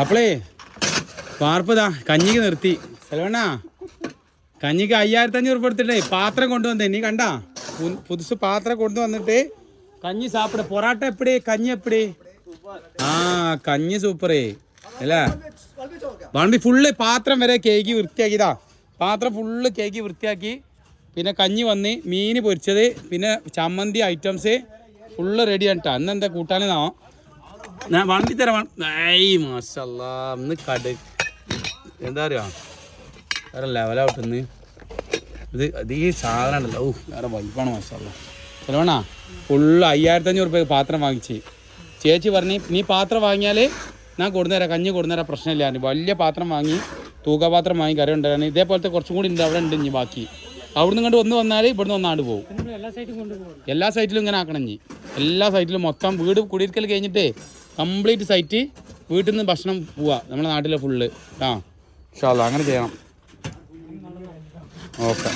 അപ്പളേ പാർപ്പതാ കഞ്ഞിക്ക് നിർത്തി. സെലവണ്ണാ കഞ്ഞിക്ക് അയ്യായിരത്തി അഞ്ഞൂറ് ഉറുപ്പ് എടുത്തിട്ടേ പാത്രം കൊണ്ടുവന്നേ. നീ കണ്ടാ? പുതുസ് പാത്രം കൊണ്ടുവന്നിട്ട് കഞ്ഞി സാപ്പിട. പൊറാട്ട എപ്പടി? കഞ്ഞി എപ്പടി? ആ കഞ്ഞി സൂപ്പറേ. അല്ലേ? വണ്ടി ഫുള്ള് പാത്രം വരെ കേക്ക് വൃത്തിയാക്കിയതാ പാത്രം ഫുള്ള് കേക്ക് വൃത്തിയാക്കി. പിന്നെ കഞ്ഞി വന്ന് മീൻ പൊരിച്ചത്. പിന്നെ ചമ്മന്തി ഐറ്റംസ് ഫുള്ള് റെഡി ആയിട്ടാ അന്ന് എന്താ കൂട്ടാനെന്നാ ഞാൻ വണ്ടി തരാം. ഐ മാഷല്ലാ ഒന്ന് കട് എന്താ പറയുക വേറെ ലെവലാവട്ടെന്ന് ഇത് ഇത് ഈ സാധനം ഉണ്ടല്ലോ. ഓ വേറെ വലിപ്പാണ് മാഷല്ല. ചിലവണ്ണാ ഫുള്ള് അയ്യായിരത്തഞ്ഞൂറ് രൂപ പാത്രം വാങ്ങിച്ച്. ചേച്ചി പറഞ്ഞു നീ പാത്രം വാങ്ങിയാൽ ഞാൻ കൊടുന്നേരാം കഞ്ഞി കൊടുന്നേരാം പ്രശ്നമില്ല. പറഞ്ഞു. വലിയ പാത്രം വാങ്ങി തൂക്കപാത്രം വാങ്ങി കറി ഉണ്ടായിരുന്നു ഇതേപോലത്തെ കുറച്ചും കൂടി ഉണ്ട് അവിടെ ഉണ്ട് ഇനി ബാക്കി. അവിടുന്ന് ഇങ്ങോട്ട് ഒന്ന് വന്നാൽ ഇവിടുന്ന് ഒന്നാണ്ട് പോകും എല്ലാ സൈറ്റിലും ഇങ്ങനെ ആക്കണം ഇനി. എല്ലാ സൈറ്റിലും മൊത്തം വീട് കുടിയിരിക്കൽ കഴിഞ്ഞിട്ടേ കംപ്ലീറ്റ് സൈറ്റ് വീട്ടിൽ നിന്ന് ഭക്ഷണം പോവാ. നമ്മുടെ നാട്ടിലെ ഫുള്ള് ആ. ഷാല്ല അങ്ങനെ ചെയ്യണം. ഓക്കെ.